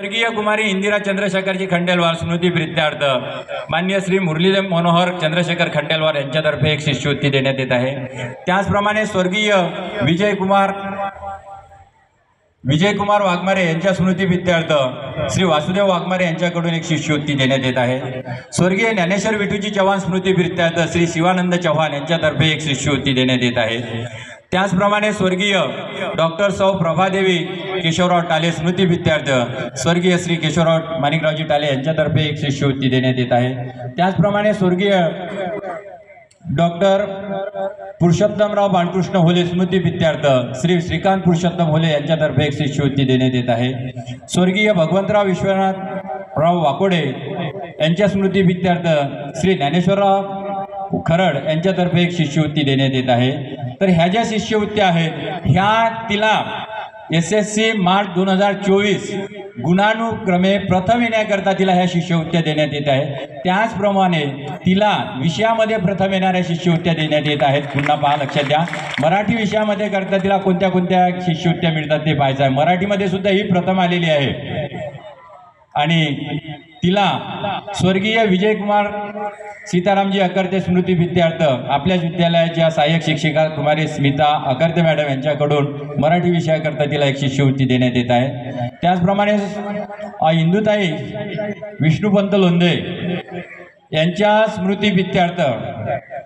स्वर्गीय कुमारी इंदिरा चंद्रशेखरजी खंडेलवार स्मृती प्रित्यार्थ. मान्य श्री मुरलीदेव मनोहर चंद्रशेखर खंडेलवार यांच्यातर्फे एक शिष्यवृत्ती देण्यात येत आहे. त्याचप्रमाणे स्वर्गीय विजयकुमार विजयकुमार वाघमारे यांच्या स्मृती प्रित्यार्थ श्री वासुदेव वाघमारे यांच्याकडून एक शिष्यवृत्ती देण्यात येत आहे. स्वर्गीय ज्ञानेश्वर विठूजी चव्हाण स्मृती प्रित्यार्थ श्री शिवानंद चव्हाण यांच्यातर्फे एक शिष्यवृत्ती देण्यात येत आहे. त्याचप्रमाणे स्वर्गीय डॉक्टर सौ प्रभादेवी केशवराव टाले स्मृती विद्यार्थ स्वर्गीय श्री केशवराव माणिकरावजी टाले यांच्यातर्फे एक शिष्यवृत्ती देण्यात येत आहे. त्याचप्रमाणे स्वर्गीय डॉक्टर पुरुषोत्तमराव बाळकृष्ण होले स्मृती विद्यार्थ श्री श्रीकांत पुरुषोत्तम होले यांच्यातर्फे एक शिष्यवृत्ती देण्यात येत आहे. स्वर्गीय भगवंतराव विश्वनाथराव वाकोडे यांच्या स्मृती विद्यार्थ श्री ज्ञानेश्वरराव खरड यांच्यातर्फे एक शिष्यवृत्ती देण्यात येत आहे. तर ह्या ज्या शिष्यवृत्त्या आहेत ह्या तिला एस एस सी मार्च दोन हजार चोवीस गुणानुक्रमे प्रथम येण्याकरता तिला ह्या शिष्यवृत्त्या देण्यात येत आहे त्याचप्रमाणे तिला विषयामध्ये प्रथम येणाऱ्या शिष्यवृत्त्या देण्यात येत आहेत. पुन्हा पहा लक्षात द्या. मराठी विषयामध्ये करता तिला कोणत्या कोणत्या शिष्यवृत्त्या मिळतात ते पाहायचं आहे. मराठीमध्ये सुद्धा ही प्रथम आलेली आहे. आणि तिला स्वर्गीय विजयकुमार सीतारामजी अकर्ते स्मृती विद्यार्थ आपल्याच विद्यालयाच्या सहाय्यक शिक्षिका कुमारी स्मिता अकर्ते मॅडम यांच्याकडून मराठी विषयाकरता तिला एक शिष्यवृत्ती देण्यात येत आहे. त्याचप्रमाणे हिंदुताई विष्णुपंत लोंदे यांच्या स्मृती विद्यार्थ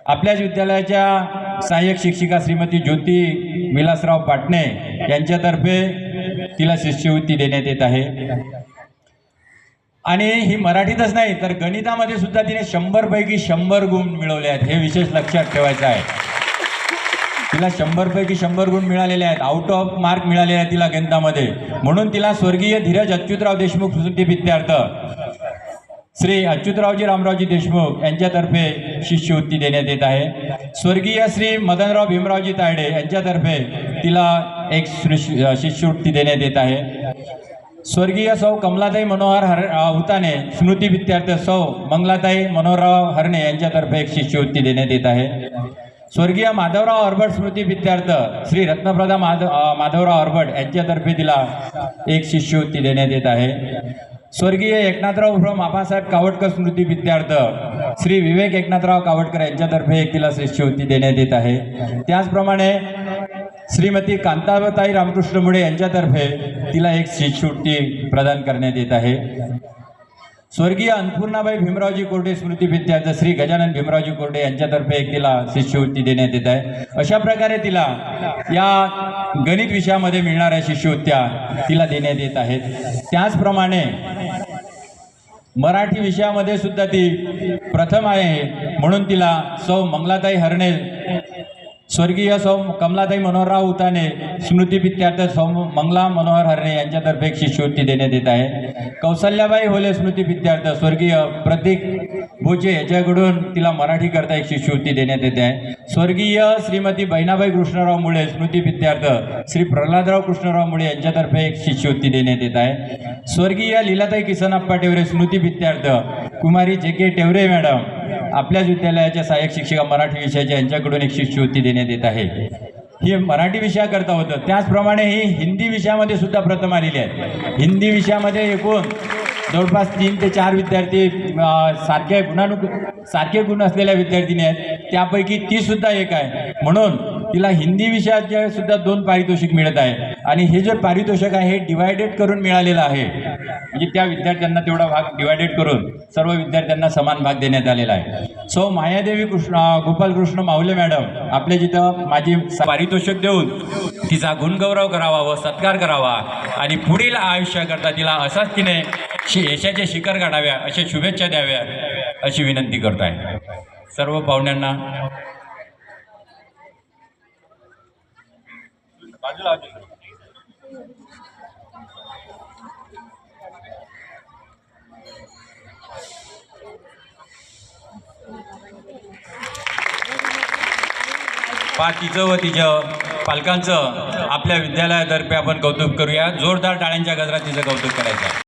आपल्याच विद्यालयाच्या सहाय्यक शिक्षिका श्रीमती ज्योती विलासराव पाटणे यांच्यातर्फे तिला शिष्यवृत्ती देण्यात येत आहे. आणि ही मराठीतच नाही तर गणितामध्ये सुद्धा तिने शंभरपैकी शंभर गुण मिळवले आहेत. हे विशेष लक्षात ठेवायचं आहे. तिला शंभरपैकी शंभर गुण मिळालेले आहेत. आउट ऑफ मार्क मिळालेले आहेत तिला गणितामध्ये. म्हणून तिला स्वर्गीय धीरज अच्युतराव देशमुख स्मृती विद्यार्थ श्री अच्युतरावजी रामरावजी देशमुख यांच्यातर्फे शिष्यवृत्ती देण्यात येत आहे. स्वर्गीय श्री मदनराव भीमरावजी तायडे यांच्यातर्फे तिला एक शिष्यवृत्ती देण्यात येत आहे. स्वर्गीय सौ कमलाताई मनोहर हर हुताने स्मृती विद्यार्थ सौ मंगलाताई मनोहरराव हरणे यांच्यातर्फे एक शिष्यवृत्ती देण्यात येत आहे. स्वर्गीय माधवराव ऑर्बट स्मृती विद्यार्थ श्री रत्नप्रदा माधव माधवराव ऑर्बट यांच्यातर्फे तिला एक शिष्यवृत्ती देण्यात येत आहे. स्वर्गीय एकनाथराव फ्रॉम आबासाहेब कावटकर स्मृती विद्यार्थ श्री विवेक एकनाथराव कावटकर यांच्यातर्फे एक तिला शिष्यवृत्ती देण्यात येत आहे. त्याचप्रमाणे श्रीमती कांताबताई रामकृष्ण मुळे यांच्यातर्फे तिला एक शिष्यवृत्ती प्रदान करण्यात येत आहे. स्वर्गीय अन्नपूर्णाबाई भीमरावजी कोरडे स्मृती विद्यार्थ श्री गजानन भीमरावजी कोरडे यांच्यातर्फे एक तिला शिष्यवृत्ती देण्यात येत आहे. अशा प्रकारे तिला या गणित विषयामध्ये मिळणाऱ्या शिष्यवृत्त्या तिला देण्यात येत आहेत. त्याचप्रमाणे मराठी विषयामध्ये सुद्धा ती प्रथम आहे म्हणून तिला सौ मंगलाताई हरणे स्वर्गीय सौ कमलाताई मनोहरराव उताने स्मृती विद्यार्थ सौ मंगला मनोहर हरणे यांच्यातर्फे एक शिष्यवृत्ती देण्यात येत आहे. कौसल्याबाई होले स्मृती विद्यार्थ स्वर्गीय प्रतीक भोजे याच्याकडून तिला मराठी करता एक शिष्यवृत्ती देण्यात येते आहे. स्वर्गीय श्रीमती बहिणाबाई कृष्णराव मुळे स्मृती विद्यार्थ श्री प्रल्हादराव कृष्णराव मुळे यांच्यातर्फे एक शिष्यवृत्ती देण्यात येत आहे. स्वर्गीय लीलाताई किसनप्पा टेवरे स्मृती विद्यार्थ कुमारी जे के टेवरे मॅडम आपल्याच विद्यालयाच्या सहाय्यक शिक्षिका मराठी विषयाच्या यांच्याकडून एक शिष्यवृत्ती देण्यात येत आहे. हे मराठी विषयाकरता होतं. त्याचप्रमाणे ही हिंदी विषयामध्ये सुद्धा प्रथम आलेली आहे हिंदी विषयामध्ये एकूण जवळपास तीन ते चार विद्यार्थी सारख्या गुणानु सारखे गुण असलेल्या विद्यार्थिनी आहेत. त्यापैकी ती सुद्धा एक आहे. म्हणून तिला हिंदी विषयाचे सुद्धा दोन पारितोषिक मिळत आहे. आणि हे जे पारितोषिक आहे हे डिवायडेड करून मिळालेलं आहे. म्हणजे त्या विद्यार्थ्यांना तेवढा भाग डिवायडेड करून सर्व विद्यार्थ्यांना समान भाग देण्यात आलेला आहे. सो मायादेवी कृष्ण गोपालकृष्ण माऊले मॅडम आपल्या जिथं माझी पारितोषिक देऊन तिचा गुणगौरव करावा व सत्कार करावा आणि पुढील आयुष्याकरता तिला असाच तिने शि यशाचे शिखर गाठाव्या अशा शुभेच्छा द्याव्या अशी विनंती करत आहे सर्व पाहुण्यांना. बाजूला पा तिचं व तिच्या पालकांचं. आपल्या विद्यालयातर्फे आपण कौतुक करूया. जोरदार टाळ्यांच्या गजरात तिचं कौतुक करायचं